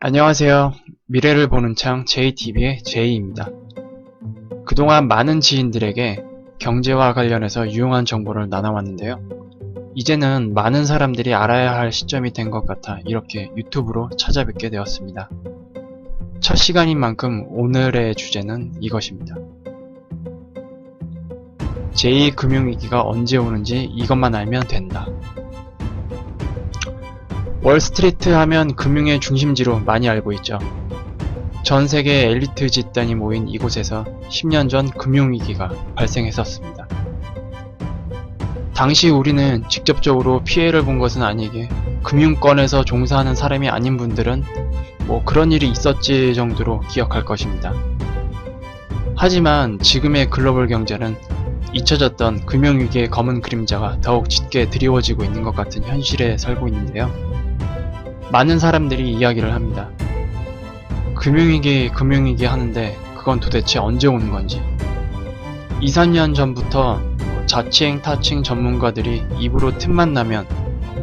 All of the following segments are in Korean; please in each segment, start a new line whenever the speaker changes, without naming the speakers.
안녕하세요. 미래를 보는 창 JTV의 제이입니다. 그동안 많은 지인들에게 경제와 관련해서 유용한 정보를 나눠왔는데요. 이제는 많은 사람들이 알아야 할 시점이 된 것 같아 이렇게 유튜브로 찾아뵙게 되었습니다. 첫 시간인 만큼 오늘의 주제는 이것입니다. 제2금융위기가 언제 오는지 이것만 알면 된다. 월스트리트 하면 금융의 중심지로 많이 알고 있죠. 전 세계 엘리트 집단이 모인 이곳에서 10년 전 금융위기가 발생했었습니다. 당시 우리는 직접적으로 피해를 본 것은 아니게 금융권에서 종사하는 사람이 아닌 분들은 뭐 그런 일이 있었지 정도로 기억할 것입니다. 하지만 지금의 글로벌 경제는 잊혀졌던 금융위기의 검은 그림자가 더욱 짙게 드리워지고 있는 것 같은 현실에 살고 있는데요. 많은 사람들이 이야기를 합니다. 금융위기, 금융위기 하는데 그건 도대체 언제 오는 건지. 2, 3년 전부터 자칭, 타칭 전문가들이 입으로 틈만 나면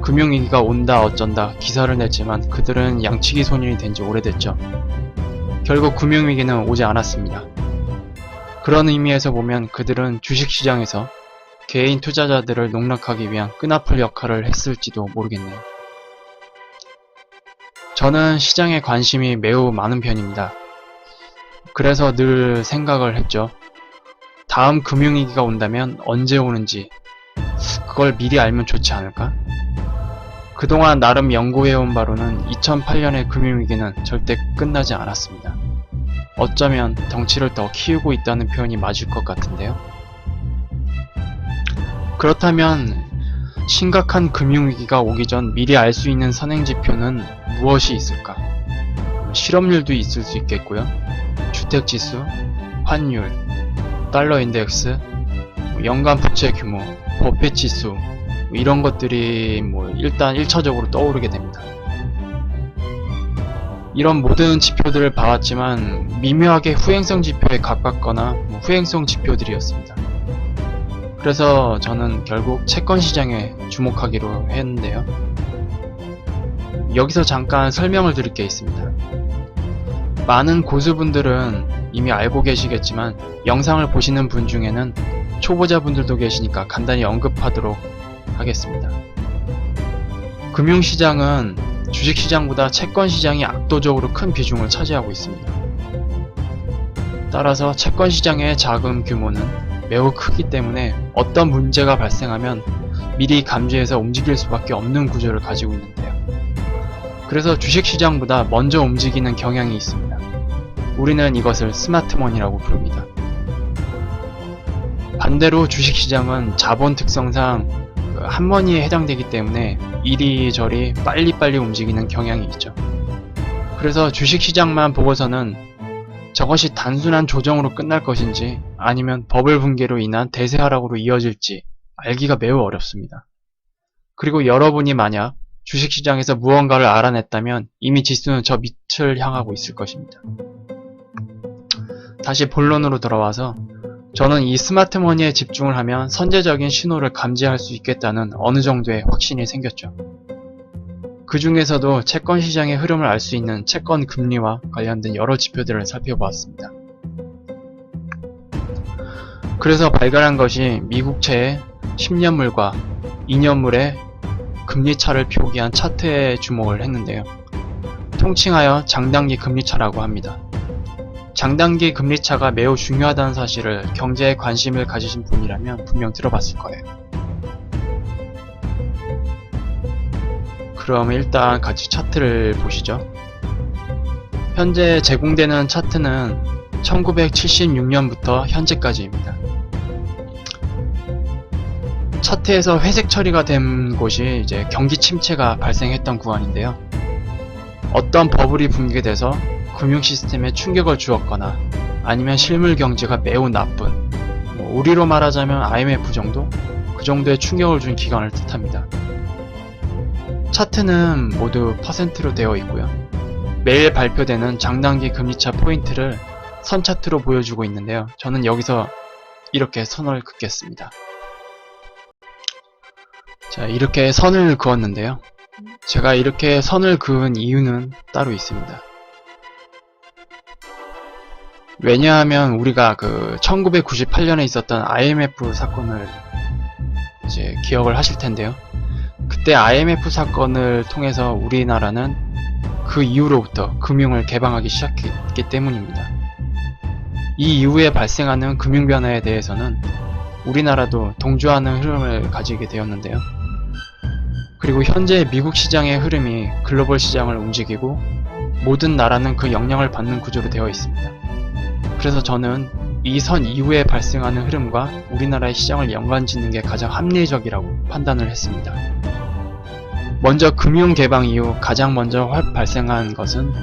금융위기가 온다 어쩐다 기사를 냈지만 그들은 양치기 소년이 된 지 오래됐죠. 결국 금융위기는 오지 않았습니다. 그런 의미에서 보면 그들은 주식시장에서 개인 투자자들을 농락하기 위한 끈아풀 역할을 했을지도 모르겠네요. 저는 시장에 관심이 매우 많은 편입니다. 그래서 늘 생각을 했죠. 다음 금융위기가 온다면 언제 오는지 그걸 미리 알면 좋지 않을까? 그동안 나름 연구해온 바로는 2008년의 금융위기는 절대 끝나지 않았습니다. 어쩌면 덩치를 더 키우고 있다는 표현이 맞을 것 같은데요. 그렇다면 심각한 금융위기가 오기 전 미리 알 수 있는 선행지표는 무엇이 있을까? 실업률도 있을 수 있겠고요. 주택지수, 환율, 달러 인덱스, 뭐 연간 부채 규모, 버핏지수 뭐 이런 것들이 뭐 일단 1차적으로 떠오르게 됩니다. 이런 모든 지표들을 봐왔지만 미묘하게 후행성 지표에 가깝거나 뭐 후행성 지표들이었습니다. 그래서 저는 결국 채권 시장에 주목하기로 했는데요. 여기서 잠깐 설명을 드릴 게 있습니다. 많은 고수분들은 이미 알고 계시겠지만 영상을 보시는 분 중에는 초보자분들도 계시니까 간단히 언급하도록 하겠습니다. 금융시장은 주식시장보다 채권시장이 압도적으로 큰 비중을 차지하고 있습니다. 따라서 채권시장의 자금 규모는 매우 크기 때문에 어떤 문제가 발생하면 미리 감지해서 움직일 수밖에 없는 구조를 가지고 있는데요. 그래서 주식시장보다 먼저 움직이는 경향이 있습니다. 우리는 이것을 스마트머니라고 부릅니다. 반대로 주식시장은 자본 특성상 그 한머니에 해당되기 때문에 이리저리 빨리빨리 움직이는 경향이 있죠. 그래서 주식시장만 보고서는 저것이 단순한 조정으로 끝날 것인지 아니면 버블 붕괴로 인한 대세 하락으로 이어질지 알기가 매우 어렵습니다. 그리고 여러분이 만약 주식시장에서 무언가를 알아냈다면 이미 지수는 저 밑을 향하고 있을 것입니다. 다시 본론으로 돌아와서 저는 이 스마트머니에 집중을 하면 선제적인 신호를 감지할 수 있겠다는 어느 정도의 확신이 생겼죠. 그 중에서도 채권 시장의 흐름을 알 수 있는 채권 금리와 관련된 여러 지표들을 살펴보았습니다. 그래서 발견한 것이 미국채의 10년물과 2년물의 금리차를 표기한 차트에 주목을 했는데요. 통칭하여 장단기 금리차라고 합니다. 장단기 금리차가 매우 중요하다는 사실을 경제에 관심을 가지신 분이라면 분명 들어봤을 거예요. 그럼 일단 같이 차트를 보시죠. 현재 제공되는 차트는 1976년부터 현재까지입니다. 차트에서 회색 처리가 된 곳이 이제 경기 침체가 발생했던 구간인데요. 어떤 버블이 붕괴돼서 금융 시스템에 충격을 주었거나 아니면 실물 경제가 매우 나쁜 뭐 우리로 말하자면 IMF 정도 그 정도의 충격을 준 기간을 뜻합니다. 차트는 모두 퍼센트로 되어 있고요. 매일 발표되는 장단기 금리차 포인트를 선 차트로 보여주고 있는데요. 저는 여기서 이렇게 선을 긋겠습니다. 자, 이렇게 선을 그었는데요. 제가 이렇게 선을 그은 이유는 따로 있습니다. 왜냐하면 우리가 그 1998년에 있었던 IMF 사건을 이제 기억을 하실 텐데요. 그때 IMF 사건을 통해서 우리나라는 그 이후로부터 금융을 개방하기 시작했기 때문입니다. 이 이후에 발생하는 금융 변화에 대해서는 우리나라도 동조하는 흐름을 가지게 되었는데요. 그리고 현재 미국 시장의 흐름이 글로벌 시장을 움직이고 모든 나라는 그 영향을 받는 구조로 되어 있습니다. 그래서 저는 이 선 이후에 발생하는 흐름과 우리나라의 시장을 연관 짓는 게 가장 합리적이라고 판단을 했습니다. 먼저 금융 개방 이후 가장 먼저 활- 발생한 것은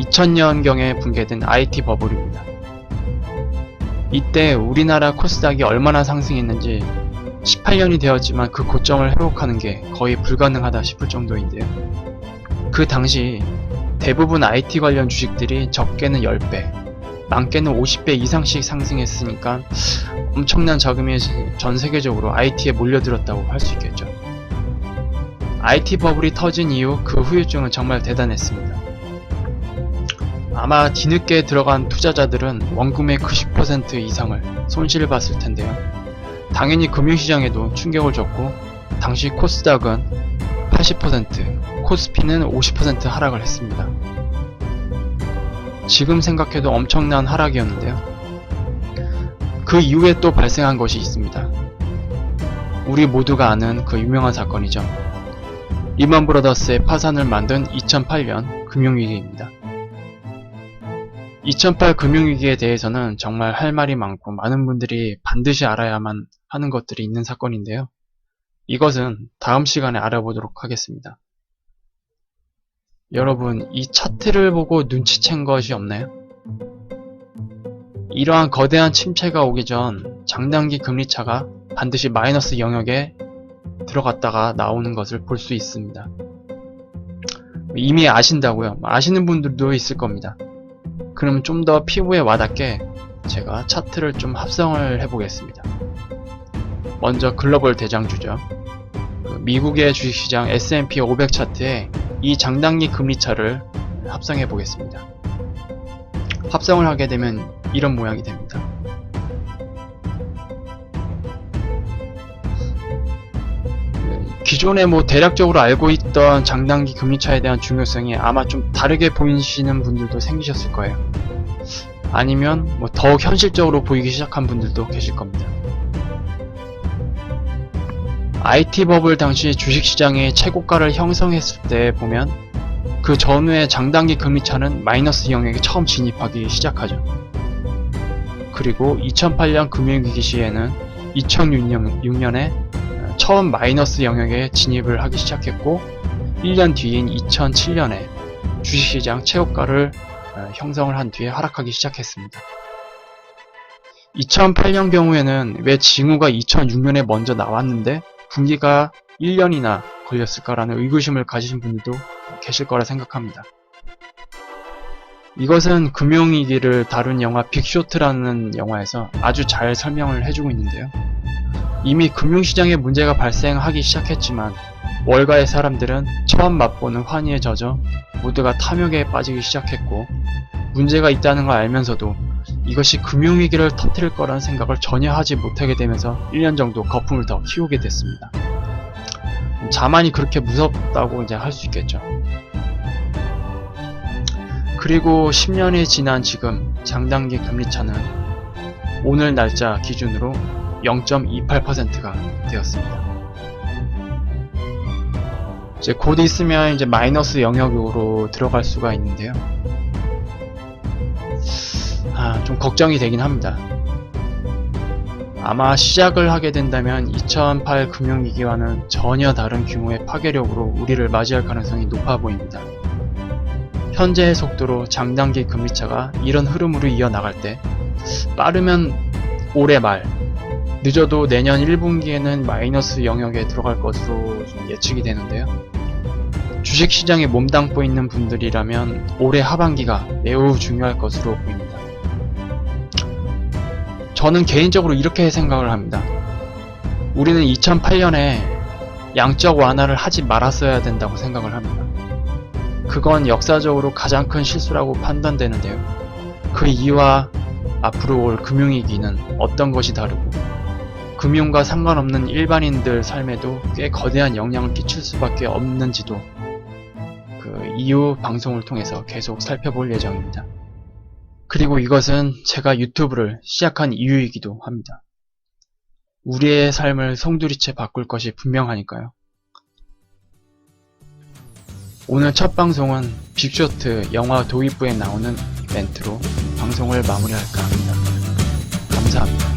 2000년경에 붕괴된 IT 버블입니다. 이때 우리나라 코스닥이 얼마나 상승했는지 18년이 되었지만 그 고점을 회복하는 게 거의 불가능하다 싶을 정도인데요. 그 당시 대부분 IT 관련 주식들이 적게는 10배, 많게는 50배 이상씩 상승했으니까 엄청난 자금이 전 세계적으로 IT에 몰려들었다고 할 수 있겠죠. IT 버블이 터진 이후 그 후유증은 정말 대단했습니다. 아마 뒤늦게 들어간 투자자들은 원금의 90% 이상을 손실을 봤을 텐데요. 당연히 금융시장에도 충격을 줬고 당시 코스닥은 80%, 코스피는 50% 하락을 했습니다. 지금 생각해도 엄청난 하락이었는데요. 그 이후에 또 발생한 것이 있습니다. 우리 모두가 아는 그 유명한 사건이죠. 리먼 브로더스의 파산을 만든 2008년 금융위기입니다. 2008 금융위기에 대해서는 정말 할 말이 많고 많은 분들이 반드시 알아야만 하는 것들이 있는 사건인데요. 이것은 다음 시간에 알아보도록 하겠습니다. 여러분, 이 차트를 보고 눈치챈 것이 없나요? 이러한 거대한 침체가 오기 전 장단기 금리차가 반드시 마이너스 영역에 들어갔다가 나오는 것을 볼 수 있습니다. 이미 아신다고요? 아시는 분들도 있을 겁니다. 그럼 좀 더 피부에 와닿게 제가 차트를 좀 합성을 해보겠습니다. 먼저 글로벌 대장주죠. 그 미국의 주식시장 S&P 500 차트에 이 장단기 금리차를 합성해 보겠습니다. 합성을 하게 되면 이런 모양이 됩니다. 기존에 뭐 대략적으로 알고 있던 장단기 금리차에 대한 중요성이 아마 좀 다르게 보이시는 분들도 생기셨을 거예요. 아니면 뭐 더욱 현실적으로 보이기 시작한 분들도 계실 겁니다. IT 버블 당시 주식시장의 최고가를 형성했을 때 보면 그 전후의 장단기 금리차는 마이너스 영역에 처음 진입하기 시작하죠. 그리고 2008년 금융위기 시에는 2006년에 처음 마이너스 영역에 진입을 하기 시작했고 1년 뒤인 2007년에 주식시장 최고가를 어, 형성을 한 뒤에 하락하기 시작했습니다. 2008년 경우에는 왜 징후가 2006년에 먼저 나왔는데 분기가 1년이나 걸렸을까라는 의구심을 가지신 분들도 계실 거라 생각합니다. 이것은 금융위기를 다룬 영화 빅쇼트라는 영화에서 아주 잘 설명을 해주고 있는데요. 이미 금융시장에 문제가 발생하기 시작했지만 월가의 사람들은 처음 맛보는 환희에 젖어 모두가 탐욕에 빠지기 시작했고 문제가 있다는 걸 알면서도 이것이 금융위기를 터뜨릴 거라는 생각을 전혀 하지 못하게 되면서 1년 정도 거품을 더 키우게 됐습니다. 자만이 그렇게 무섭다고 이제 할 수 있겠죠. 그리고 10년이 지난 지금 장단기 금리차는 오늘 날짜 기준으로 0.28%가 되었습니다. 이제 곧 있으면 이제 마이너스 영역으로 들어갈 수가 있는데요. 아, 좀 걱정이 되긴 합니다. 아마 시작을 하게 된다면 2008 금융위기와는 전혀 다른 규모의 파괴력으로 우리를 맞이할 가능성이 높아 보입니다. 현재의 속도로 장단기 금리차가 이런 흐름으로 이어나갈 때 빠르면 올해 말, 늦어도 내년 1분기에는 마이너스 영역에 들어갈 것으로 좀 예측이 되는데요. 주식시장에 몸담고 있는 분들이라면 올해 하반기가 매우 중요할 것으로 보입니다. 저는 개인적으로 이렇게 생각을 합니다. 우리는 2008년에 양적 완화를 하지 말았어야 된다고 생각을 합니다. 그건 역사적으로 가장 큰 실수라고 판단되는데요. 그 이유와 앞으로 올 금융위기는 어떤 것이 다르고 금융과 상관없는 일반인들 삶에도 꽤 거대한 영향을 끼칠 수밖에 없는지도 그 이후 방송을 통해서 계속 살펴볼 예정입니다. 그리고 이것은 제가 유튜브를 시작한 이유이기도 합니다. 우리의 삶을 송두리째 바꿀 것이 분명하니까요. 오늘 첫 방송은 빅쇼트 영화 도입부에 나오는 멘트로 방송을 마무리할까 합니다. 감사합니다.